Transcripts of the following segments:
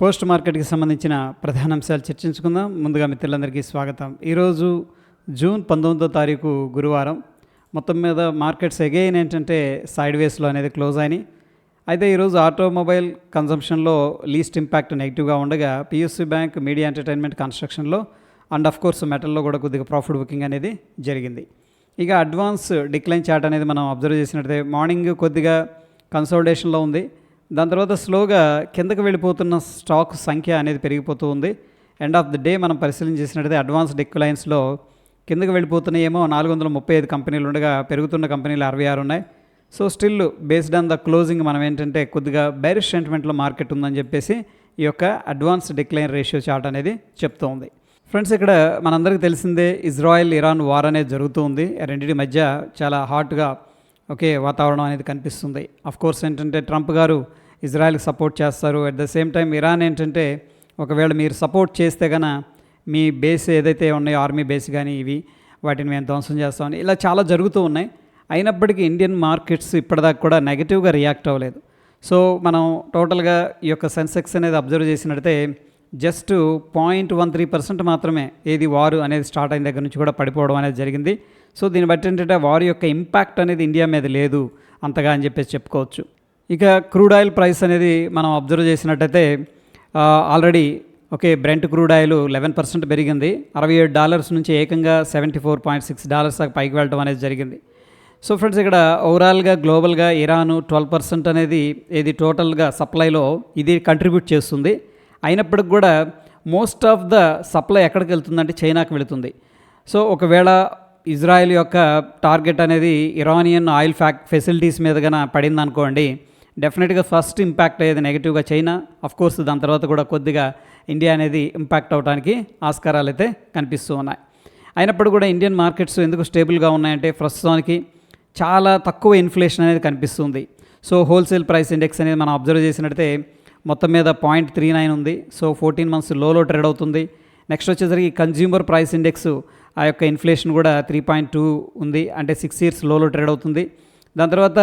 Post మార్కెట్కి సంబంధించిన ప్రధాన అంశాలు చర్చించుకుందాం. ముందుగా మిత్రులందరికీ స్వాగతం. ఈరోజు జూన్ పంతొమ్మిదో తారీఖు గురువారం. మొత్తం మీద మార్కెట్స్ ఎగైన్ ఏంటంటే సైడ్ వేస్లో అనేది క్లోజ్ అయినాయి. అయితే ఈరోజు ఆటోమొబైల్ కన్సంప్షన్లో లీస్ట్ ఇంపాక్ట్ నెగిటివ్గా ఉండగా పిఎస్సి బ్యాంక్ మీడియా ఎంటర్టైన్మెంట్ కన్స్ట్రక్షన్లో అండ్ ఆఫ్ కోర్స్ మెటల్లో కూడా కొద్దిగా ప్రాఫిట్ బుకింగ్ అనేది జరిగింది. ఇక అడ్వాన్స్ డిక్లైన్ చార్ట్ అనేది మనం అబ్జర్వ్ చేసినట్టయితే మార్నింగ్ కొద్దిగా కన్సల్టేషన్లో ఉంది. దాని తర్వాత స్లోగా కిందకు వెళ్ళిపోతున్న స్టాక్ సంఖ్య అనేది పెరిగిపోతూ ఉంది. ఎండ్ ఆఫ్ ది డే మనం పరిశీలన చేసినట్టయితే అడ్వాన్స్ డిక్లైన్స్లో కిందకి వెళ్ళిపోతున్నాయేమో నాలుగు వందల ముప్పై ఐదు కంపెనీలు ఉండగా పెరుగుతున్న కంపెనీలు అరవై ఆరు ఉన్నాయి. So still based on the closing మనం ఏంటంటే కొద్దిగా బైరిష్ సెంటిమెంట్లో మార్కెట్ ఉందని చెప్పేసి ఈ యొక్క అడ్వాన్స్ డిక్లైన్ రేషియో చార్ట్ అనేది చెప్తూ ఉంది. ఫ్రెండ్స్ ఇక్కడ మనందరికీ తెలిసిందే ఇజ్రాయెల్ ఇరాన్ వార్ అనేది జరుగుతూ ఉంది. రెండింటి మధ్య చాలా హాట్గా ఓకే వాతావరణం అనేది కనిపిస్తుంది. అఫ్ కోర్స్ ఏంటంటే ట్రంప్ గారు ఇజ్రాయెల్కి సపోర్ట్ చేస్తారు. At the same time Iran ఏంటంటే ఒకవేళ మీరు సపోర్ట్ చేస్తే గన మీ బేస్ ఏదైతే ఉన్నాయో ఆర్మీ బేస్ కానీ ఇవి వాటిని మేము ధ్వంసం చేస్తామని ఇలా చాలా జరుగుతూ ఉన్నాయి. అయినప్పటికీ ఇండియన్ మార్కెట్స్ ఇప్పటిదాకా కూడా నెగిటివ్గా రియాక్ట్ అవ్వలేదు. సో మనం టోటల్గా ఈ యొక్క సెన్సెక్స్ అనేది అబ్జర్వ్ చేసినట్టయితే just point one three percent మాత్రమే ఏది వారు అనేది స్టార్ట్ అయిన దగ్గర నుంచి కూడా పడిపోవడం అనేది జరిగింది. సో దీన్ని బట్టి ఏంటంటే వారి యొక్క ఇంపాక్ట్ అనేది ఇండియా మీద లేదు అంతగా అని చెప్పేసి చెప్పుకోవచ్చు. ఇక క్రూడ్ ఆయిల్ ప్రైస్ అనేది మనం అబ్జర్వ్ చేసినట్టయితే already okay Brent crude oil eleven percent పెరిగింది. అరవై ఏడు డాలర్స్ నుంచి ఏకంగా seventy four point six dollars దాకా పైకి వెళ్ళడం అనేది జరిగింది. సో ఫ్రెండ్స్ ఇక్కడ ఓవరాల్గా గ్లోబల్గా ఇరాన్ ట్వెల్వ్ పర్సెంట్ అనేది ఇది టోటల్గా సప్లైలో ఇది కంట్రిబ్యూట్ చేస్తుంది. అయినప్పటికి కూడా మోస్ట్ ఆఫ్ ద సప్లై ఎక్కడికి వెళ్తుందంటే చైనాకి వెళుతుంది. సో ఒకవేళ ఇజ్రాయెల్ యొక్క టార్గెట్ అనేది ఇరానియన్ ఆయిల్ ఫ్యాక్ ఫెసిలిటీస్ మీద కన పడింది అనుకోండి డెఫినెట్గా ఫస్ట్ ఇంపాక్ట్ అయ్యేది నెగిటివ్గా చైనా అఫ్ కోర్స్ దాని తర్వాత కూడా కొద్దిగా ఇండియా అనేది ఇంపాక్ట్ అవడానికి ఆస్కారాలు అయితే కనిపిస్తూ ఉన్నాయి. అయినప్పుడు కూడా ఇండియన్ మార్కెట్స్ ఎందుకు స్టేబుల్గా ఉన్నాయంటే ప్రస్తుతానికి చాలా తక్కువ ఇన్ఫ్లేషన్ అనేది కనిపిస్తుంది. సో హోల్సేల్ ప్రైస్ ఇండెక్స్ అనేది మనం అబ్జర్వ్ చేసినట్టయితే మొత్తం మీద పాయింట్ త్రీ నైన్ ఉంది. సో ఫోర్టీన్ మంత్స్ లోలో ట్రేడ్ అవుతుంది. నెక్స్ట్ వచ్చేసరికి కన్జ్యూమర్ ప్రైస్ ఇండెక్స్ ఆ యొక్క ఇన్ఫ్లేషన్ కూడా త్రీ పాయింట్ టూ ఉంది. అంటే సిక్స్ ఇయర్స్ లోలో ట్రేడ్ అవుతుంది. దాని తర్వాత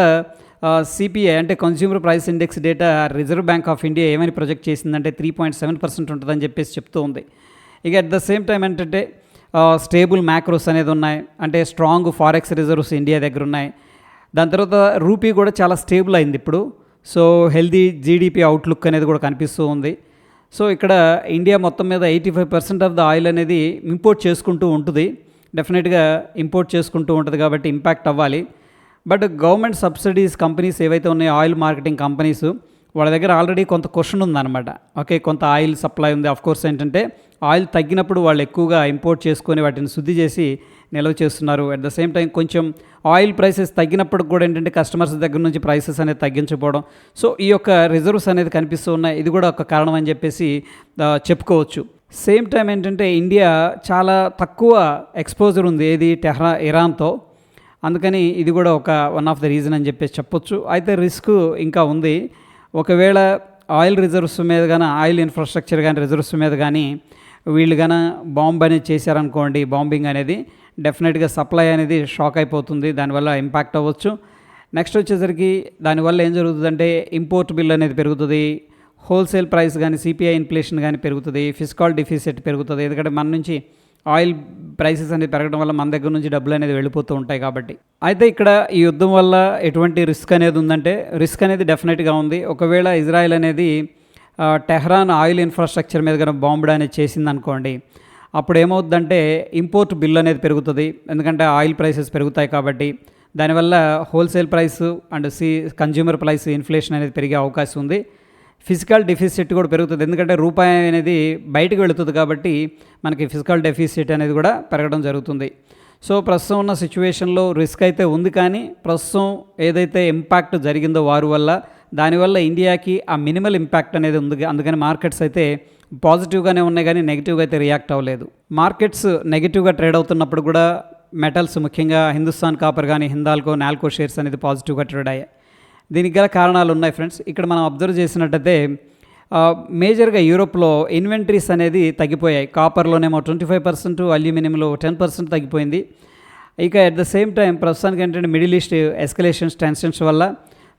సిపిఐ అంటే consumer price index data Reserve Bank of India ఏమని ప్రొజెక్ట్ చేసిందంటే త్రీ పాయింట్ సెవెన్ పర్సెంట్ ఉంటుందని చెప్పేసి చెప్తూ ఉంది. ఇక అట్ ద సేమ్ టైం ఏంటంటే స్టేబుల్ మ్యాక్రోస్ అనేది ఉన్నాయి. అంటే స్ట్రాంగ్ ఫారెక్స్ రిజర్వ్స్ ఇండియా దగ్గర ఉన్నాయి. దాని తర్వాత రూపీ కూడా చాలా స్టేబుల్ అయింది ఇప్పుడు. సో హెల్దీ జీడిపి అవుట్లుక్ అనేది కూడా కనిపిస్తూ ఉంది. సో ఇక్కడ ఇండియా మొత్తం మీద eighty five percent of the oil అనేది ఇంపోర్ట్ చేసుకుంటూ ఉంటుంది. డెఫినెట్గా ఇంపోర్ట్ చేసుకుంటూ ఉంటుంది కాబట్టి ఇంపాక్ట్ అవ్వాలి. బట్ గవర్నమెంట్ సబ్సిడీస్ కంపెనీస్ ఏవైతే ఉన్నాయో ఆయిల్ మార్కెటింగ్ కంపెనీస్ వాళ్ళ దగ్గర ఆల్రెడీ కొంత క్వశ్చన్ ఉందన్నమాట. ఓకే కొంత ఆయిల్ సప్లై ఉంది. అఫ్కోర్స్ ఏంటంటే ఆయిల్ తగ్గినప్పుడు వాళ్ళు ఎక్కువగా ఇంపోర్ట్ చేసుకొని వాటిని శుద్ధి చేసి నిల్వ చేస్తున్నారు. అట్ ద సేమ్ టైం కొంచెం ఆయిల్ ప్రైసెస్ తగ్గినప్పుడు కూడా ఏంటంటే కస్టమర్స్ దగ్గర నుంచి ప్రైసెస్ అనేది తగ్గించకపోవడం. సో ఈ యొక్క రిజర్వ్స్ అనేది కనిపిస్తూ ఉన్నాయి. ఇది కూడా ఒక కారణం అని చెప్పేసి చెప్పుకోవచ్చు. సేమ్ టైం ఏంటంటే ఇండియా చాలా తక్కువ ఎక్స్పోజర్ ఉంది ఏది టెహ్రా ఇరాన్తో అందుకని ఇది కూడా ఒక వన్ ఆఫ్ ద రీజన్ అని చెప్పేసి చెప్పొచ్చు. అయితే రిస్క్ ఇంకా ఉంది. ఒకవేళ ఆయిల్ రిజర్వ్స్ మీద కానీ ఆయిల్ ఇన్ఫ్రాస్ట్రక్చర్ కానీ రిజర్వ్స్ మీద కానీ వీళ్ళు కానీ బాంబ్ అనేది చేశారనుకోండి బాంబింగ్ అనేది డెఫినెట్గా సప్లై అనేది షాక్ అయిపోతుంది దానివల్ల ఇంపాక్ట్ అవ్వచ్చు. నెక్స్ట్ వచ్చేసరికి దానివల్ల ఏం జరుగుతుందంటే ఇంపోర్ట్ బిల్ అనేది పెరుగుతుంది హోల్సేల్ ప్రైస్ కానీ సిపిఐ ఇన్ఫ్లేషన్ కానీ పెరుగుతుంది ఫిజికల్ డిఫిసిట్ పెరుగుతుంది. ఎందుకంటే మన నుంచి ఆయిల్ ప్రైసెస్ అనేది పెరగడం వల్ల మన దగ్గర నుంచి డబ్బులు అనేది వెళ్ళిపోతూ ఉంటాయి కాబట్టి. అయితే ఇక్కడ ఈ యుద్ధం వల్ల ఎటువంటి రిస్క్ అనేది ఉందంటే రిస్క్ అనేది డెఫినెట్గా ఉంది. ఒకవేళ ఇజ్రాయెల్ అనేది టెహ్రాన్ ఆయిల్ ఇన్ఫ్రాస్ట్రక్చర్ మీద కనుక బాంబుడ్ అనేది చేసింది అనుకోండి అప్పుడు ఏమవుతుందంటే ఇంపోర్ట్ బిల్ అనేది పెరుగుతుంది. ఎందుకంటే ఆయిల్ ప్రైసెస్ పెరుగుతాయి కాబట్టి దానివల్ల wholesale price and C consumer price inflation అనేది పెరిగే అవకాశం ఉంది. ఫిజికల్ డెఫిసిట్ కూడా పెరుగుతుంది. ఎందుకంటే రూపాయి అనేది బయటకు వెళుతుంది కాబట్టి మనకి ఫిజికల్ డెఫిసిట్ అనేది కూడా పెరగడం జరుగుతుంది. సో ప్రస్తుతం ఉన్న సిచ్యువేషన్లో రిస్క్ అయితే ఉంది కానీ ప్రస్తుతం ఏదైతే ఇంపాక్ట్ జరిగిందో వారి వల్ల దానివల్ల ఇండియాకి ఆ మినిమల్ ఇంపాక్ట్ అనేది ఉంది. అందుకని మార్కెట్స్ అయితే పాజిటివ్గానే ఉన్నాయి కానీ నెగిటివ్గా అయితే రియాక్ట్ అవ్వలేదు. మార్కెట్స్ నెగిటివ్గా ట్రేడ్ అవుతున్నప్పుడు కూడా మెటల్స్ ముఖ్యంగా హిందుస్థాన్ కాపర్ కానీ హిందాల్కో నాల్కో షేర్స్ అనేది పాజిటివ్గా ట్రేడ్ అయ్యాయి. దీనికి గల కారణాలు ఉన్నాయి ఫ్రెండ్స్. ఇక్కడ మనం అబ్జర్వ్ చేసినట్టయితే మేజర్గా యూరోప్లో ఇన్వెంటరీస్ అనేది తగ్గిపోయాయి. కాపర్లోనేమో ట్వంటీ ఫైవ్ పర్సెంట్ అల్యూమినియంలో టెన్ పర్సెంట్ తగ్గిపోయింది. ఇక అట్ ద సేమ్ టైం ప్రస్తుతానికి ఏంటంటే మిడిల్ ఈస్ట్ ఎస్కలేషన్స్ టెన్షన్స్ వల్ల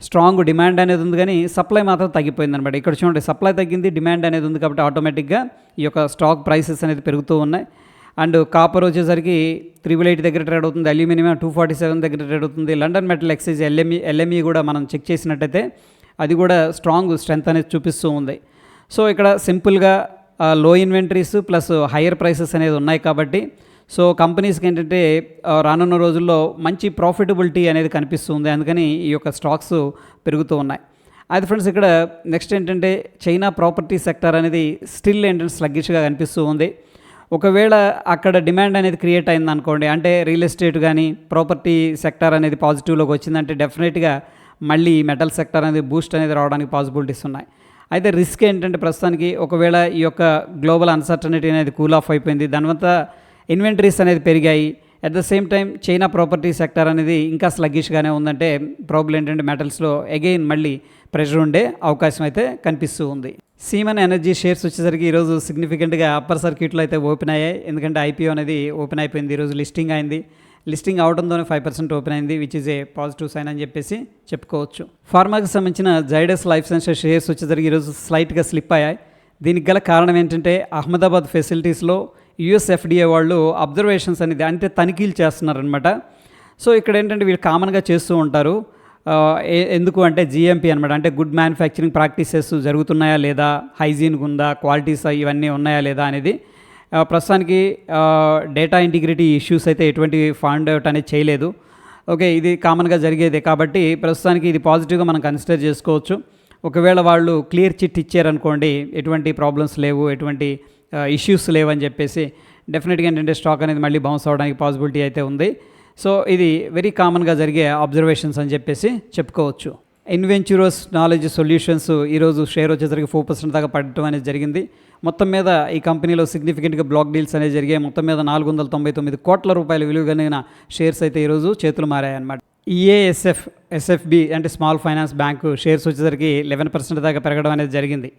స్ట్రాంగ్ డిమాండ్ అనేది ఉంది కానీ సప్లై మాత్రం తగ్గిపోయింది అనమాట ఇక్కడ చూడండి సప్లై తగ్గింది డిమాండ్ అనేది ఉంది కాబట్టి ఆటోమేటిక్గా ఈ యొక్క స్టాక్ ప్రైసెస్ అనేది పెరుగుతూ ఉన్నాయి. అండ్ కాపర్ వచ్చేసరికి త్రిబుల్ ఎయిట్ దగ్గర ట్రేడ్ అవుతుంది అల్యూమినియం టూ ఫార్టీ సెవెన్ దగ్గర ట్రేడ్ అవుతుంది. London metal exchange LME LME కూడా మనం చెక్ చేసినట్టయితే అది కూడా స్ట్రాంగ్ స్ట్రెంత్ అనేది చూపిస్తూ ఉంది. సో ఇక్కడ సింపుల్గా లో ఇన్వెంటరీస్ ప్లస్ హయ్యర్ ప్రైసెస్ అనేది ఉన్నాయి కాబట్టి సో కంపెనీస్కి ఏంటంటే రానున్న రోజుల్లో మంచి ప్రాఫిటబిలిటీ అనేది కనిపిస్తుంది. అందుకని ఈ యొక్క స్టాక్స్ పెరుగుతూ ఉన్నాయి. అది ఫ్రెండ్స్ ఇక్కడ నెక్స్ట్ ఏంటంటే చైనా ప్రాపర్టీ సెక్టర్ అనేది స్టిల్ ఏంటంటే స్లగ్గిష్గా కనిపిస్తూ ఉంది. ఒకవేళ అక్కడ డిమాండ్ అనేది క్రియేట్ అయింది అనుకోండి అంటే రియల్ ఎస్టేట్ కానీ ప్రాపర్టీ సెక్టర్ అనేది పాజిటివ్లోకి వచ్చిందంటే డెఫినెట్గా మళ్ళీ మెటల్ సెక్టర్ అనేది బూస్ట్ అనేది రావడానికి పాసిబిలిటీస్ ఉన్నాయి. అయితే రిస్క్ ఏంటంటే ప్రస్తుతానికి ఒకవేళ ఈ యొక్క గ్లోబల్ అన్సర్టనిటీ అనేది కూల్ ఆఫ్ అయిపోయింది దానివల్ల ఇన్వెంటరీస్ అనేది పెరిగాయి. At the same time China property sector అనేది ఇంకా స్లగ్గిష్గానే ఉందంటే ప్రాబ్లం ఏంటంటే మెటల్స్లో అగైన్ మళ్ళీ ప్రెషర్ ఉండే అవకాశం అయితే కనిపిస్తూ ఉంది. సీమన్ ఎనర్జీ షేర్స్ వచ్చేసరికి ఈరోజు సిగ్నిఫికెంట్గా అప్పర్ సర్క్యూట్లో అయితే ఓపెన్ అయ్యాయి. ఎందుకంటే ఐపీఓ అనేది ఓపెన్ అయిపోయింది. ఈరోజు లిస్టింగ్ అయింది. లిస్టింగ్ అవడంతోనే ఫైవ్ పర్సెంట్ ఓపెన్ అయింది which is a positive sign అని చెప్పేసి చెప్పుకోవచ్చు. ఫార్మాకి సంబంధించిన జైడస్ లైఫ్ సైన్సెస్ షేర్స్ వచ్చేసరికి ఈరోజు స్లైట్గా స్లిప్ అయ్యాయి. దీనికి గల కారణం ఏంటంటే అహ్మదాబాద్ ఫెసిలిటీస్లో యుఎస్ఎఫ్డిఏ వాళ్ళు అబ్జర్వేషన్స్ అనేది అంటే తనిఖీలు చేస్తున్నారనమాట సో ఇక్కడ ఏంటంటే వీళ్ళు కామన్గా చేస్తూ ఉంటారు. ఎందుకు అంటే జిఎంపీ అనమాట అంటే గుడ్ మ్యానుఫ్యాక్చరింగ్ ప్రాక్టీసెస్ జరుగుతున్నాయా లేదా? హైజీన్ ఉందా? క్వాలిటీస్ ఇవన్నీ ఉన్నాయా లేదా అనేది. ప్రస్తుతానికి డేటా ఇంటిగ్రిటీ ఇష్యూస్ అయితే ఎటువంటి ఫండ్ అవుట్ అనేది చేయలేదు. ఓకే ఇది కామన్గా జరిగేదే కాబట్టి ప్రస్తుతానికి ఇది పాజిటివ్గా మనం కన్సిడర్ చేసుకోవచ్చు. ఒకవేళ వాళ్ళు క్లియర్ చిట్ ఇచ్చారనుకోండి ఎటువంటి ప్రాబ్లమ్స్ లేవు ఎటువంటి ఇష్యూస్ లేవని చెప్పేసి డెఫినెట్గా ఏంటంటే స్టాక్ అనేది మళ్ళీ బౌన్స్ అవడానికి పాసిబిలిటీ అయితే ఉంది. సో ఇది వెరీ కామన్గా జరిగే అబ్జర్వేషన్స్ అని చెప్పేసి చెప్పుకోవచ్చు. ఇన్వెంచురస్ నాలెడ్జ్ సొల్యూషన్స్ ఈరోజు షేర్ వచ్చేసరికి ఫోర్ పర్సెంట్ దాకా పడటం అనేది జరిగింది. మొత్తం మీద ఈ కంపెనీలో సిగ్నిఫికెంట్గా బ్లాక్ డీల్స్ అనేవి జరిగాయి. మొత్తం మీద నాలుగు వందల తొంభై తొమ్మిది కోట్ల రూపాయల విలువ కలిగిన షేర్స్ అయితే ఈరోజు చేతులు మారాయన్నమాట ఈఏఎస్ఎఫ్ ఎస్ఎఫ్బి అంటే స్మాల్ ఫైనాన్స్ బ్యాంకు షేర్స్ వచ్చేసరికి లెవెన్ పర్సెంట్ దాకా పెరగడం అనేది జరిగింది.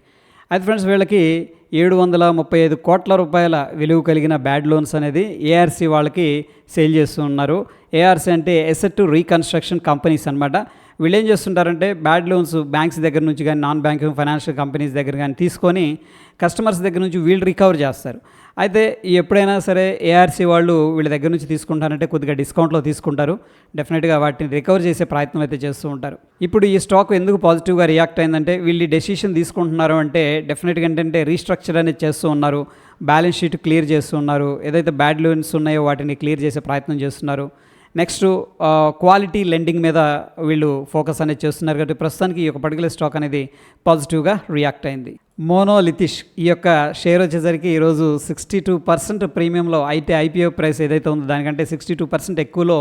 అయితే ఫ్రెండ్స్ వీళ్ళకి ఏడు వందల ముప్పై ఐదు కోట్ల రూపాయల విలువ కలిగిన బ్యాడ్ లోన్స్ అనేది ఏఆర్సీ వాళ్ళకి సేల్ చేస్తూ ఉన్నారు ఏఆర్సీ అంటే ఎసెట్ రీకన్స్ట్రక్షన్ కంపెనీస్ అనమాట వీళ్ళు ఏం చేస్తుంటారంటే బ్యాడ్ లోన్స్ బ్యాంక్స్ దగ్గర నుంచి కానీ నాన్ బ్యాంకింగ్ ఫైనాన్షియల్ కంపెనీస్ దగ్గర కానీ తీసుకొని కస్టమర్స్ దగ్గర నుంచి వీళ్ళు రికవర్ చేస్తారు. అయితే ఎప్పుడైనా సరే ఏఆర్సీ వాళ్ళు వీళ్ళ దగ్గర నుంచి తీసుకుంటారంటే కొద్దిగా డిస్కౌంట్లో తీసుకుంటారు. డెఫినెట్గా వాటిని రికవర్ చేసే ప్రయత్నం అయితే చేస్తూ ఉంటారు. ఇప్పుడు ఈ స్టాక్ ఎందుకు పాజిటివ్గా రియాక్ట్ అయిందంటే వీళ్ళు డెసిషన్ తీసుకుంటున్నారు అంటే డెఫినెట్గా ఏంటంటే రీస్ట్రక్చర్ అనేది చేస్తూ ఉన్నారు. బ్యాలెన్స్ షీట్ క్లియర్ చేస్తున్నారు ఏదైతే బ్యాడ్ లోన్స్ ఉన్నాయో వాటిని క్లియర్ చేసే ప్రయత్నం చేస్తున్నారు. నెక్స్ట్ క్వాలిటీ లెండింగ్ మీద వీళ్ళు ఫోకస్ అనేది చేస్తున్నారు కాబట్టి ప్రస్తుతానికి ఈ యొక్క పర్టికులర్ స్టాక్ అనేది పాజిటివ్గా రియాక్ట్ అయింది. మోనోలితిష్ ఈ యొక్క షేర్ వచ్చేసరికి ఈరోజు సిక్స్టీ టూ పర్సెంట్ ప్రీమియంలో అయితే ఐపీఓ ప్రైస్ ఏదైతే ఉందో దానికంటే సిక్స్టీ టూ పర్సెంట్ ఎక్కువలో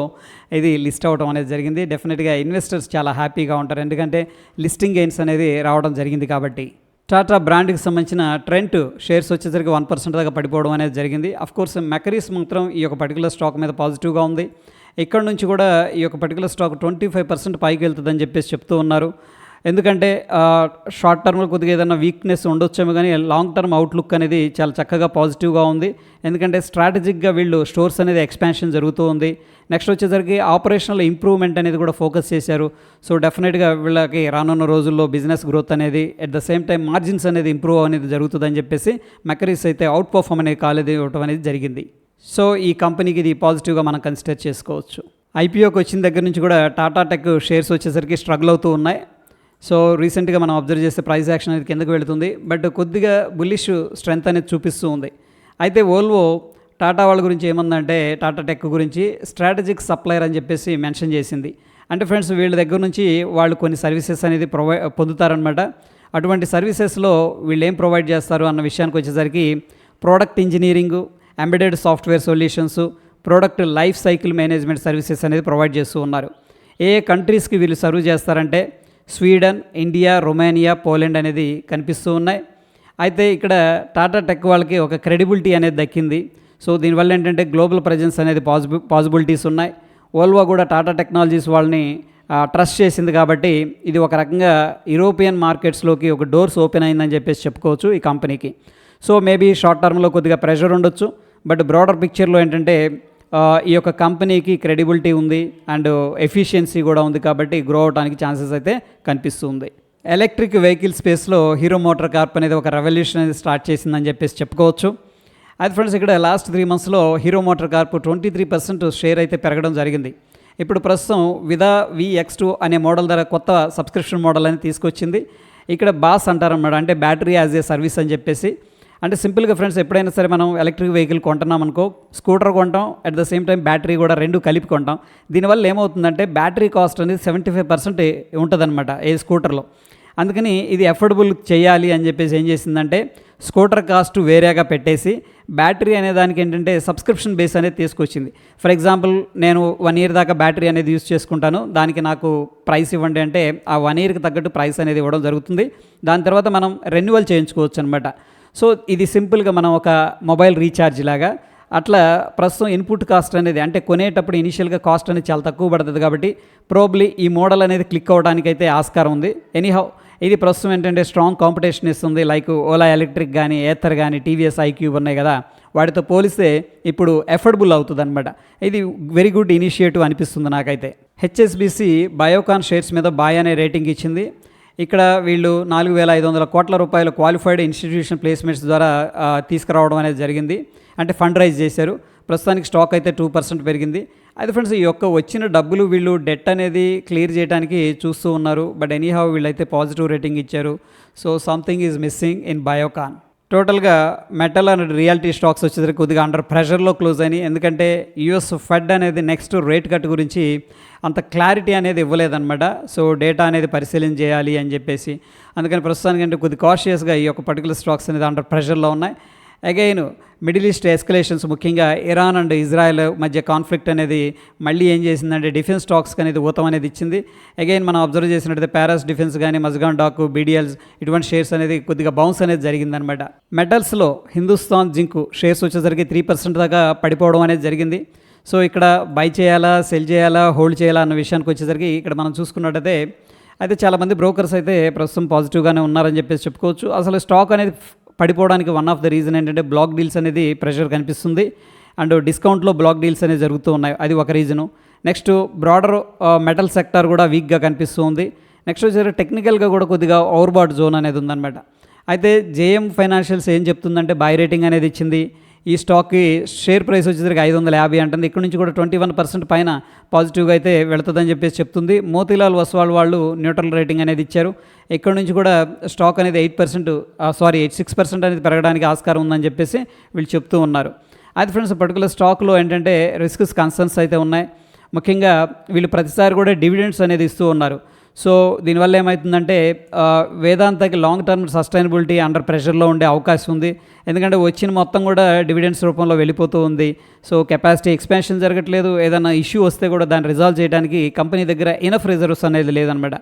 ఇది లిస్ట్ అవడం అనేది జరిగింది. డెఫినెట్గా ఇన్వెస్టర్స్ చాలా హ్యాపీగా ఉంటారు. ఎందుకంటే లిస్టింగ్ గెయిన్స్ అనేది రావడం జరిగింది కాబట్టి. టాటా బ్రాండ్కి సంబంధించిన ట్రెంట్ షేర్స్ వచ్చేసరికి వన్ పర్సెంట్ దాకా పడిపోవడం అనేది జరిగింది. కోర్స్ మెకరీస్ మాత్రం ఈ యొక్క పర్టికులర్ స్టాక్ మీద పాజిటివ్గా ఉంది. ఇక్కడ నుంచి కూడా ఈ యొక్క particular stock twenty five percent పైకి వెళ్తుందని చెప్పేసి చెప్తూ ఉన్నారు. ఎందుకంటే షార్ట్ టర్మ్లో కొద్దిగా ఏదైనా వీక్నెస్ ఉండొచ్చేమో కానీ లాంగ్ టర్మ్ అవుట్లుక్ అనేది చాలా చక్కగా పాజిటివ్గా ఉంది. ఎందుకంటే స్ట్రాటజిక్గా వీళ్ళు స్టోర్స్ అనేది ఎక్స్పాన్షన్ జరుగుతూ ఉంది. నెక్స్ట్ వచ్చేసరికి ఆపరేషనల్ ఇంప్రూవ్మెంట్ అనేది కూడా ఫోకస్ చేశారు. సో డెఫినెట్గా వీళ్ళకి రానున్న రోజుల్లో బిజినెస్ గ్రోత్ అనేది at the same time margins అనేది ఇంప్రూవ్ అనేది జరుగుతుందని చెప్పేసి మెకరీస్ అయితే అవుట్ పర్ఫామ్ అనేది కాలేదు ఇవ్వటం అనేది జరిగింది. సో ఈ కంపెనీకి ఇది పాజిటివ్గా మనం కన్సిడర్ చేసుకోవచ్చు. ఐపీఓకి వచ్చిన దగ్గర నుంచి కూడా టాటా టెక్ షేర్స్ వచ్చేసరికి స్ట్రగుల్ అవుతూ ఉన్నాయి. సో రీసెంట్గా మనం అబ్జర్వ్ చేస్తే ప్రైస్ యాక్షన్ అనేది కిందకు వెళుతుంది. బట్ కొద్దిగా బుల్లిష్ స్ట్రెంత్ అనేది చూపిస్తూ ఉంది. అయితే ఓల్వో టాటా వాళ్ళ గురించి ఏమందంటే టాటా టెక్ గురించి స్ట్రాటజిక్ సప్లయర్ అని చెప్పేసి మెన్షన్ చేసింది. అంటే ఫ్రెండ్స్ వీళ్ళ దగ్గర నుంచి వాళ్ళు కొన్ని సర్వీసెస్ అనేది ప్రొవై పొందుతారనమాట అటువంటి సర్వీసెస్లో వీళ్ళు ఏం ప్రొవైడ్ చేస్తారు అన్న విషయానికి వచ్చేసరికి product engineering embedded software solutions product life cycle management services అనేది ప్రొవైడ్ చేస్తూ ఉన్నారు. ఏ కంట్రీస్కి వీళ్ళు సర్వ్ చేస్తారంటే స్వీడన్ ఇండియా రొమానియా పోలాండ్ అనేది కనిపిస్తూ ఉన్నాయి. అయితే ఇక్కడ టాటా టెక్ వాళ్ళకి ఒక క్రెడిబిలిటీ అనేది దక్కింది. సో దీనివల్ల ఏంటంటే గ్లోబల్ ప్రజెన్స్ అనేది పాజిబి పాజిబిలిటీస్ ఉన్నాయి. ఓల్వా కూడా టాటా టెక్నాలజీస్ వాళ్ళని ట్రస్ట్ చేసింది కాబట్టి ఇది ఒక రకంగా యూరోపియన్ మార్కెట్స్లోకి ఒక డోర్స్ ఓపెన్ అయిందని చెప్పేసి చెప్పుకోవచ్చు ఈ కంపెనీకి సో మేబీ షార్ట్ టర్మ్లో కొద్దిగా ప్రెషర్ ఉండొచ్చు. బట్ బ్రాడర్ పిక్చర్లో ఏంటంటే ఈ యొక్క కంపెనీకి క్రెడిబిలిటీ ఉంది అండ్ ఎఫిషియన్సీ కూడా ఉంది కాబట్టి గ్రో అవడానికి ఛాన్సెస్ అయితే కనిపిస్తుంది. ఎలక్ట్రిక్ వెహికల్ స్పేస్లో హీరో మోటార్ కార్ప్ అనేది ఒక రెవల్యూషన్ అనేది స్టార్ట్ చేసిందని చెప్పేసి చెప్పుకోవచ్చు. అది ఫ్రెండ్స్ ఇక్కడ లాస్ట్ త్రీ మంత్స్లో Hero MotoCorp twenty three percent share అయితే పెరగడం జరిగింది. ఇప్పుడు ప్రస్తుతం విదా విఎక్స్ టూ అనే మోడల్ ధర కొత్త సబ్స్క్రిప్షన్ మోడల్ అని తీసుకొచ్చింది. ఇక్కడ బాస్ అంటారన్నమాట అంటే బ్యాటరీ యాజ్ ఏ సర్వీస్ అని చెప్పేసి. అంటే సింపుల్గా ఫ్రెండ్స్ ఎప్పుడైనా సరే మనం ఎలక్ట్రిక్ వెహికల్ కొంటున్నాం అనుకో స్కూటర్ కొంటాం at the same time battery కూడా రెండు కలిపి కొంటాం. దీనివల్ల ఏమవుతుందంటే బ్యాటరీ కాస్ట్ అనేది సెవెంటీ ఫైవ్ పర్సెంట్ ఉంటుందన్నమాట ఏ స్కూటర్లో. అందుకని ఇది అఫోర్డబుల్ చేయాలి అని చెప్పేసి ఏం చేసిందంటే స్కూటర్ కాస్ట్ వేరేగా పెట్టేసి బ్యాటరీ అనే దానికి ఏంటంటే సబ్స్క్రిప్షన్ బేస్ అనేది తీసుకొచ్చింది. ఫర్ ఎగ్జాంపుల్ నేను వన్ ఇయర్ దాకా బ్యాటరీ అనేది యూస్ చేసుకుంటాను. దానికి నాకు ప్రైస్ ఇవ్వండి అంటే ఆ వన్ ఇయర్కి తగ్గట్టు ప్రైస్ అనేది ఇవ్వడం జరుగుతుంది. దాని తర్వాత మనం రెన్యువల్ చేయించుకోవచ్చు అనమాట సో ఇది సింపుల్గా మనం ఒక మొబైల్ రీఛార్జ్ లాగా. అట్లా ప్రస్తుతం ఇన్పుట్ కాస్ట్ అనేది అంటే కొనేటప్పుడు ఇనిషియల్గా కాస్ట్ అనేది చాలా తక్కువ పడుతుంది కాబట్టి ప్రోబ్లీ ఈ మోడల్ అనేది క్లిక్ అవ్వడానికి అయితే ఆస్కారం ఉంది. ఎనీహౌ ఇది ప్రస్తుతం ఏంటంటే స్ట్రాంగ్ కాంపిటీషన్ ఇస్తుంది. లైక్ ఓలా ఎలక్ట్రిక్ కానీ ఏథర్ కానీ టీవీఎస్ ఐక్యూబ్ ఉన్నాయి కదా. వాటితో పోలిస్తే ఇప్పుడు ఎఫర్డబుల్ అవుతుంది అనమాట ఇది వెరీ గుడ్ ఇనిషియేటివ్ అనిపిస్తుంది నాకైతే. హెచ్ఎస్బిసి బయోకాన్ షేర్స్ మీద బాయ్ అనే రేటింగ్ ఇచ్చింది. ఇక్కడ వీళ్ళు నాలుగు వేల ఐదు వందల కోట్ల రూపాయల క్వాలిఫైడ్ ఇన్స్టిట్యూషన్ ప్లేస్మెంట్స్ ద్వారా తీసుకురావడం అనేది జరిగింది. అంటే ఫండ్ రైజ్ చేశారు. ప్రస్తుతానికి స్టాక్ అయితే టూ పర్సెంట్ పెరిగింది. అయితే ఫ్రెండ్స్ ఈ యొక్క వచ్చిన డబ్బులు వీళ్ళు డెట్ అనేది క్లియర్ చేయడానికి చూస్తూ ఉన్నారు. బట్ ఎనీహావ్ వీళ్ళైతే పాజిటివ్ రేటింగ్ ఇచ్చారు. So something is missing in Biocon టోటల్గా మెటల్ అండ్ రియాలిటీ స్టాక్స్ వచ్చేసరికి కొద్దిగా అండర్ ప్రెషర్లో క్లోజ్ అయినాయి. ఎందుకంటే యుఎస్ ఫెడ్ అనేది నెక్స్ట్ రేట్ కట్ గురించి అంత క్లారిటీ అనేది ఇవ్వలేదన్నమాట. సో డేటా అనేది పరిశీలన చేయాలి అని చెప్పేసి. అందుకని ప్రస్తుతానికి అంటే కొద్ది కాషియస్గా ఈ యొక్క పర్టికులర్ స్టాక్స్ అనేది అండర్ ప్రెషర్లో ఉన్నాయి. అగైన్ మిడిల్ ఈస్ట్ ఎస్కలేషన్స్ ముఖ్యంగా ఇరాన్ అండ్ ఇజ్రాయెల్ మధ్య కాన్ఫ్లిక్ట్ అనేది మళ్ళీ ఏం చేసిందంటే డిఫెన్స్ స్టాక్స్ అనేది ఊతం అనేది ఇచ్చింది. అగైన్ మనం అబ్జర్వ్ చేసినట్టయితే పారాస్ డిఫెన్స్ కానీ మజ్గాన్ డాక్ బీడిఎల్స్ ఇటువంటి షేర్స్ అనేది కొద్దిగా బౌన్స్ అనేది జరిగిందనమాట మెటల్స్లో హిందుస్థాన్ జింక్ షేర్స్ వచ్చేసరికి త్రీ పర్సెంట్ దాకా పడిపోవడం అనేది జరిగింది. సో ఇక్కడ బై చేయాలా సెల్ చేయాలా హోల్డ్ చేయాలా అన్న విషయానికి వచ్చేసరికి ఇక్కడ మనం చూసుకున్నట్టయితే అయితే చాలామంది బ్రోకర్స్ అయితే ప్రస్తుతం పాజిటివ్గానే ఉన్నారని చెప్పేసి చెప్పుకోవచ్చు. అసలు స్టాక్ అనేది పడిపోవడానికి వన్ ఆఫ్ ద రీజన్ ఏంటంటే బ్లాక్ డీల్స్ అనేది ప్రెషర్ కనిపిస్తుంది. అండ్ డిస్కౌంట్లో బ్లాక్ డీల్స్ అనేవి జరుగుతూ ఉన్నాయి. అది ఒక reason next broader metal sector కూడా వీక్గా కనిపిస్తూ ఉంది. నెక్స్ట్ వచ్చేసరికి టెక్నికల్గా కూడా కొద్దిగా ఓవర్బాట్ జోన్ అనేది ఉందన్నమాట. అయితే జేఎం ఫైనాన్షియల్స్ ఏం చెప్తుందంటే బై రేటింగ్ అనేది ఇచ్చింది. ఈ స్టాక్కి షేర్ ప్రైస్ వచ్చేసరికి ఐదు వందల యాభై అంటుంది. ఇక్కడ నుంచి కూడా ట్వంటీ వన్ పర్సెంట్ పైన పాజిటివ్గా అయితే వెళుతుందని చెప్పేసి చెప్తుంది. మోతీలాల్ వస్వాల్ వాళ్ళు న్యూట్రల్ రేటింగ్ అనేది ఇచ్చారు. ఇక్కడ నుంచి కూడా స్టాక్ అనేది eight percent sorry eight six percent అనేది పెరగడానికి ఆస్కారం ఉందని చెప్పేసి వీళ్ళు చెప్తూ ఉన్నారు. అయితే ఫ్రెండ్స్ పర్టికులర్ స్టాక్లో ఏంటంటే రిస్క్స్ కన్సర్న్స్ అయితే ఉన్నాయి. ముఖ్యంగా వీళ్ళు ప్రతిసారి కూడా డివిడెండ్స్ అనేది ఇస్తూ ఉన్నారు. సో దీనివల్ల ఏమవుతుందంటే వేదాంతకి లాంగ్ టర్మ్ సస్టైనబిలిటీ అండర్ ప్రెషర్లో ఉండే అవకాశం ఉంది. ఎందుకంటే వచ్చిన మొత్తం కూడా డివిడెండ్స్ రూపంలో వెళ్ళిపోతూ ఉంది. సో కెపాసిటీ ఎక్స్పాన్షన్ జరగట్లేదు. ఏదైనా ఇష్యూ వస్తే కూడా దాన్ని రిజాల్వ్ చేయడానికి కంపెనీ దగ్గర ఇనఫ్ రిజర్వ్స్ అనేది లేదనమాట.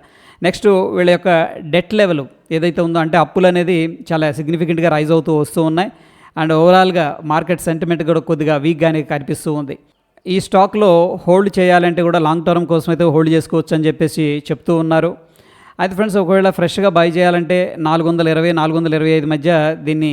నెక్స్ట్ వీళ్ళ యొక్క డెట్ లెవెల్ ఏదైతే ఉందో అంటే అప్పులు అనేది చాలా సిగ్నిఫికెంట్గా రైజ్ అవుతూ వస్తూ ఉన్నాయి. అండ్ ఓవరాల్గా మార్కెట్ సెంటిమెంట్ కూడా కొద్దిగా వీక్గానే కనిపిస్తూ ఉంది. ఈ స్టాక్లో హోల్డ్ చేయాలంటే కూడా లాంగ్ టర్మ్ కోసం అయితే హోల్డ్ చేసుకోవచ్చు అని చెప్పేసి చెప్తూ ఉన్నారు. అయితే ఫ్రెండ్స్ ఒకవేళ ఫ్రెష్గా బై చేయాలంటే నాలుగు వందల ఇరవై నాలుగు వందల ఇరవై ఐదు మధ్య దీన్ని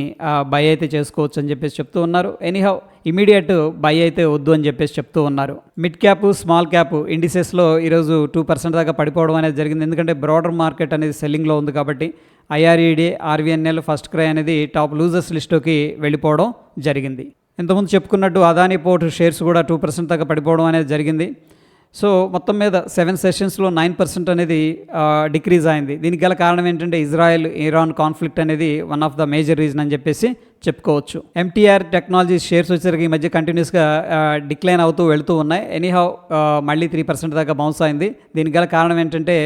బై అయితే చేసుకోవచ్చు అని చెప్పేసి చెప్తూ ఉన్నారు. ఎనీహౌ ఇమీడియట్ బై అయితే వద్దు అని చెప్పేసి చెప్తూ ఉన్నారు. మిడ్ క్యాప్ స్మాల్ క్యాప్ ఇండిసెస్లో ఈరోజు టూ పర్సెంట్ దాకా పడిపోవడం అనేది జరిగింది. ఎందుకంటే బ్రాడర్ మార్కెట్ అనేది సెల్లింగ్లో ఉంది కాబట్టి ఐఆర్ఈడి ఆర్వీఎన్ఎల్ ఫస్ట్ క్రై అనేది టాప్ లూజర్స్ లిస్టుకి వెళ్ళిపోవడం జరిగింది. ఇంతకుముందు చెప్పుకున్నట్టు అదానీ పోర్ట్ షేర్స్ కూడా టూ పర్సెంట్ దాకా పడిపోవడం అనేది జరిగింది. సో మొత్తం మీద సెవెన్ సెషన్స్లో నైన్ పర్సెంట్ అనేది డిక్రీజ్ అయింది. దీనికి గల కారణం ఏంటంటే ఇజ్రాయెల్ ఇరాన్ కాన్ఫ్లిక్ట్ అనేది one of the major reason అని చెప్పేసి చెప్పుకోవచ్చు. ఎంటీఆర్ టెక్నాలజీ షేర్స్ వచ్చేసరికి ఈ మధ్య కంటిన్యూస్గా డిక్లైన్ అవుతూ వెళుతూ ఉన్నాయి. ఎనీహౌ మళ్ళీ త్రీ పర్సెంట్ దాకా బౌన్స్ అయింది. దీనికి గల కారణం ఏంటంటే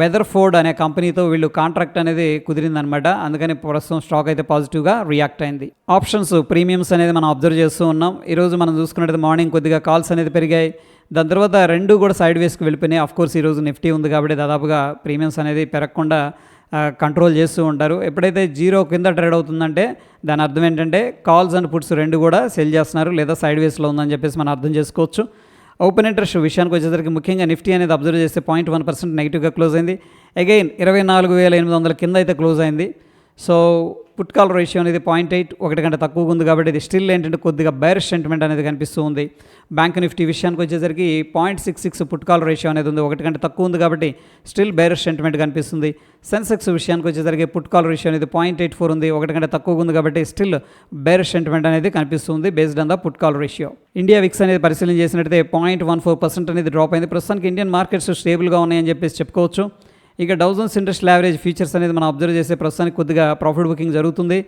వెదర్ ఫోర్డ్ అనే కంపెనీతో వీళ్ళు కాంట్రాక్ట్ అనేది కుదిరిందనమాట అందుకని ప్రస్తుతం స్టాక్ అయితే పాజిటివ్గా రియాక్ట్ అయింది. ఆప్షన్స్ ప్రీమియమ్స్ అనేది మనం అబ్జర్వ్ చేస్తూ ఉన్నాం. ఈరోజు మనం చూసుకున్నట్టు మార్నింగ్ కొద్దిగా కాల్స్ అనేది పెరిగాయి. దాని తర్వాత రెండు కూడా సైడ్ వేస్కి వెళ్ళిపోయినాయి. ఆఫ్ కోర్స్ ఈరోజు నిఫ్టీ ఉంది కాబట్టి దాదాపుగా ప్రీమియమ్స్ అనేది పెరగకుండా కంట్రోల్ చేస్తూ ఉంటారు. ఎప్పుడైతే జీరో కింద ట్రేడ్ అవుతుందంటే దాని అర్థం ఏంటంటే కాల్స్ అండ్ పుట్స్ రెండు కూడా సెల్ చేస్తున్నారు లేదా సైడ్ వేస్లో ఉందని చెప్పేసి మనం అర్థం చేసుకోవచ్చు. ఓపెన్ ఇంట్రెస్ట్ విషయానికి వచ్చేసరికి ముఖ్యంగా నిఫ్టీ అనేది అబ్జర్వ్ చేస్తే పాయింట్ వన్ పర్సెంట్ నెగిటివ్గా క్లోజ్ అయింది. అగైన్ ఇరవై నాలుగు వేల ఎనిమిది వందల కింద అయితే క్లోజ్ అయింది. సో పుట్ కాల్ రేషియో అనేది పాయింట్ ఎయిట్ ఒకటి కంటే తక్కువగా ఉంది కాబట్టి ఇది స్టిల్ ఏంటంటే కొద్దిగా బైర్ సెంటిమెంట్ అనేది కనిపిస్తూ ఉంది. బ్యాంక్ నిఫ్టీ విషయానికి వచ్చేసరికి point six six put call ratio అనేది ఉంది ఒకటి కంటే తక్కువ ఉంది కాబట్టి స్టిల్ బైర్ సెంటిమెంట్ కనిపిస్తుంది. సెన్సెక్స్ విషయానికి వచ్చేసరికి పుట్ కాల్ రేషియో అనేది పాయింట్ ఎయిట్ ఫోర్ ఉంది ఒకటి కంటే తక్కువగా ఉంది కాబట్టి స్టిల్ బైర్ సెంటిమెంట్ అనేది కనిపిస్తుంది based on the put call ratio. India VIX అనేది పరిశీలన చేసినట్టయితే పాయింట్ వన్ ఫోర్ పర్సెంట్ అనేది డ్రాప్ అయింది. ప్రస్తుతానికి ఇండియన్ మార్కెట్స్ స్టేబుల్గా ఉన్నాయని చెప్పేసి చెప్పుకోవచ్చు. ఇక డౌజన్స్ ఇంట్రెస్ట్ యావరేజ్ ఫీచర్స్ అనేది మనం అబ్జర్వ్ చేసే ప్రస్తుతానికి కొద్దిగా ప్రాఫిట్ బుకింగ్ జరుగుతుంది.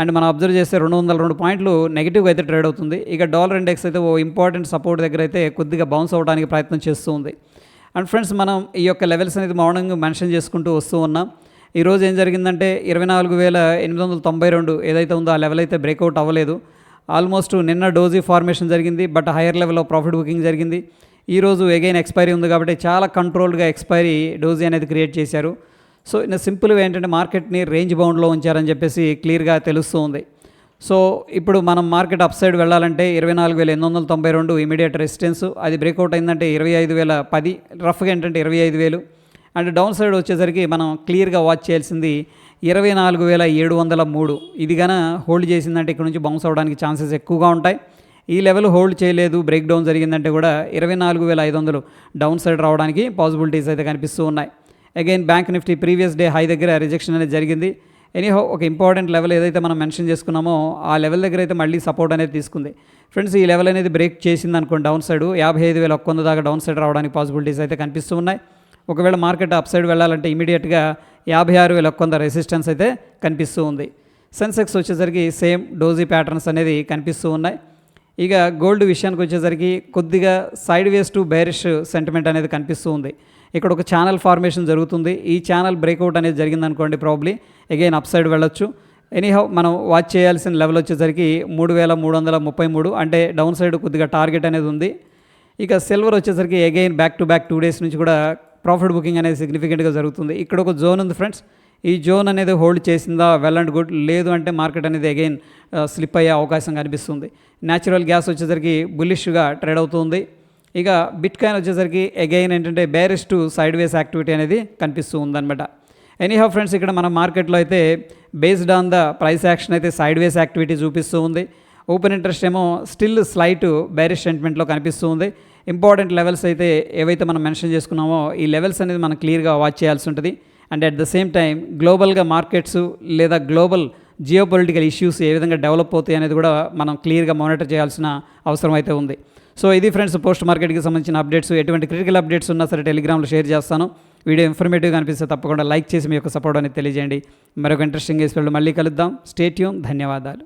అండ్ మనం అబ్జర్వ్ చేస్తే రెండు వందల రెండు పాయింట్లు నెగిటివ్గా అయితే ట్రేడ్ అవుతుంది. ఇక డాలర్ ఇండెక్స్ అయితే ఓ ఇంపార్టెంట్ సపోర్ట్ దగ్గర అయితే కొద్దిగా బౌన్స్ అవ్వడానికి ప్రయత్నం చేస్తూ ఉంది. అండ్ ఫ్రెండ్స్ మనం ఈ యొక్క లెవెల్స్ అనేది మార్నింగ్ మెన్షన్ చేసుకుంటూ వస్తూ ఉన్నాం. ఈరోజు ఏం జరిగిందంటే ఇరవై నాలుగు వేల ఎనిమిది వందల తొంభై రెండు ఏదైతే ఉందో ఆ లెవెల్ అయితే బ్రేక్అవుట్ అవ్వలేదు. ఆల్మోస్ట్ నిన్న డోజీ ఫార్మేషన్ జరిగింది బట్ హైయర్ లెవెల్లో ప్రాఫిట్ బుకింగ్ జరిగింది. ఈరోజు ఎగైన్ ఎక్స్పైరీ ఉంది కాబట్టి చాలా కంట్రోల్డ్గా ఎక్స్పైరీ డోజీ అనేది క్రియేట్ చేశారు. సో ఇన్ సింపుల్గా ఏంటంటే మార్కెట్ని రేంజ్ బౌండ్లో ఉంచారని చెప్పేసి క్లియర్గా తెలుస్తూ ఉంది. సో ఇప్పుడు మనం మార్కెట్ అప్ సైడ్ వెళ్ళాలంటే ఇరవై నాలుగు వేల ఎనిమిది వందల తొంభై రెండు ఇమీడియట్ రెసిస్టెన్స్ అది బ్రేక్అవుట్ అయిందంటే ఇరవై ఐదు వేల పది రఫ్గా ఏంటంటే ఇరవై ఐదు వేలు. అండ్ డౌన్ సైడ్ వచ్చేసరికి మనం క్లియర్గా వాచ్ చేయాల్సింది ఇరవై నాలుగు వేల ఏడు వందల మూడు. ఇది కన హోల్డ్ చేసిందంటే ఇక్కడ నుంచి బౌన్స్ అవ్వడానికి ఛాన్సెస్ ఎక్కువగా ఉంటాయి. ఈ లెవెల్ హోల్డ్ చేయలేదు. బ్రేక్ డౌన్ జరిగిందంటే కూడా ఇరవై నాలుగు వేల ఐదు వందలు డౌన్ సైడ్ రావడానికి పాసిబిలిటీస్ అయితే కనిపిస్తూ ఉన్నాయి. Again bank Nifty previous day high దగ్గర రిజెక్షన్ అనేది జరిగింది. ఎనీహో ఒక ఇంపార్టెంట్ లెవెల్ ఏదైతే మనం మెన్షన్ చేసుకున్నామో ఆ లెవెల్ దగ్గర అయితే మళ్ళీ సపోర్ట్ అనేది తీసుకుంది. ఫ్రెండ్స్ ఈ లెవెల్ అనేది బ్రేక్ చేసింది అనుకోండి డౌన్ సైడ్. యాభై ఐదు వేల ఒక్క వంద దాకా డౌన్ సైడ్ రావడానికి పాసిబిలిటీస్ అయితే కనిపిస్తూ ఉన్నాయి. ఒకవేళ మార్కెట్ అప్ సైడ్ వెళ్ళాలంటే ఇమీడియట్గా యాభై ఆరు వేల ఒక్క వంద రెసిస్టెన్స్ అయితే కనిపిస్తూ ఉంది. సెన్సెక్స్ వచ్చేసరికి సేమ్ డోజీ ప్యాటర్న్స్ అనేది కనిపిస్తూ ఉన్నాయి. ఇక గోల్డ్ విషయానికి వచ్చేసరికి కొద్దిగా sideways to bearish sentiment అనేది కనిపిస్తూ ఉంది. ఇక్కడ ఒక ఛానల్ ఫార్మేషన్ జరుగుతుంది. ఈ ఛానల్ బ్రేక్అవుట్ అనేది జరిగిందనుకోండి ప్రాబ్లీ అగైన్ అప్ సైడ్ వెళ్ళొచ్చు. ఎనీహౌ మనం వాచ్ చేయాల్సిన లెవెల్ వచ్చేసరికి మూడు వేల మూడు వందల ముప్పై మూడు అంటే డౌన్ సైడ్ కొద్దిగా టార్గెట్ అనేది ఉంది. ఇక సిల్వర్ వచ్చేసరికి again back to back two days నుంచి కూడా ప్రాఫిట్ బుకింగ్ అనేది సిగ్నిఫికెంట్గా జరుగుతుంది. ఇక్కడ ఒక జోన్ ఉంది ఫ్రెండ్స్ ఈ జోన్ అనేది హోల్డ్ చేసిందా వెల్ అండ్ గుడ్ లేదు అంటే మార్కెట్ అనేది అగైన్ స్లిప్ అయ్యే అవకాశం కనిపిస్తుంది. న్యాచురల్ గ్యాస్ వచ్చేసరికి బుల్లిష్గా ట్రేడ్ అవుతుంది. ఇక బిట్ కాయిన్ వచ్చేసరికి అగైన్ ఏంటంటే bearish to sideways activity అనేది కనిపిస్తూ ఉందన్నమాట ఎనీహౌ ఫ్రెండ్స్ ఇక్కడ మన మార్కెట్లో అయితే based on the price action అయితే సైడ్ వేస్ యాక్టివిటీ చూపిస్తూ ఉంది ఓపెన్ ఇంట్రెస్ట్ ఏమో స్టిల్ స్లైట్ బేరిష్ సెంటిమెంట్లో కనిపిస్తూ ఉంది ఇంపార్టెంట్ లెవెల్స్ అయితే ఏవైతే మనం మెన్షన్ చేసుకున్నామో ఈ లెవెల్స్ అనేది మనం క్లియర్గా వాచ్ చేయాల్సి ఉంటుంది. And at the same time గ్లోబల్గా markets లేదా గ్లోబల్ జియో పొలిటికల్ ఇష్యూస్ ఏ విధంగా డెవలప్ అవుతాయి అనేది కూడా మనం క్లియర్గా మానిటర్ చేయాల్సిన అవసరం అయితే ఉంది. సో ఇది ఫ్రెండ్స్ పోస్ట్ మార్కెట్కి సంబంధించిన అప్డేట్స్ ఎటువంటి క్రిటికల్ అప్డేట్స్ ఉన్నా సరే టెలిగ్రామ్లో షేర్ చేస్తాను. వీడియో ఇన్ఫర్మేటివ్గా అనిపిస్తే తప్పకుండా లైక్ చేసి మీ యొక్క సపోర్ట్ అనేది తెలియజేయండి. మరొక ఇంట్రెస్టింగ్ కేసు మళ్ళీ కలుద్దాం. స్టేట్యూమ్ ధన్యవాదాలు.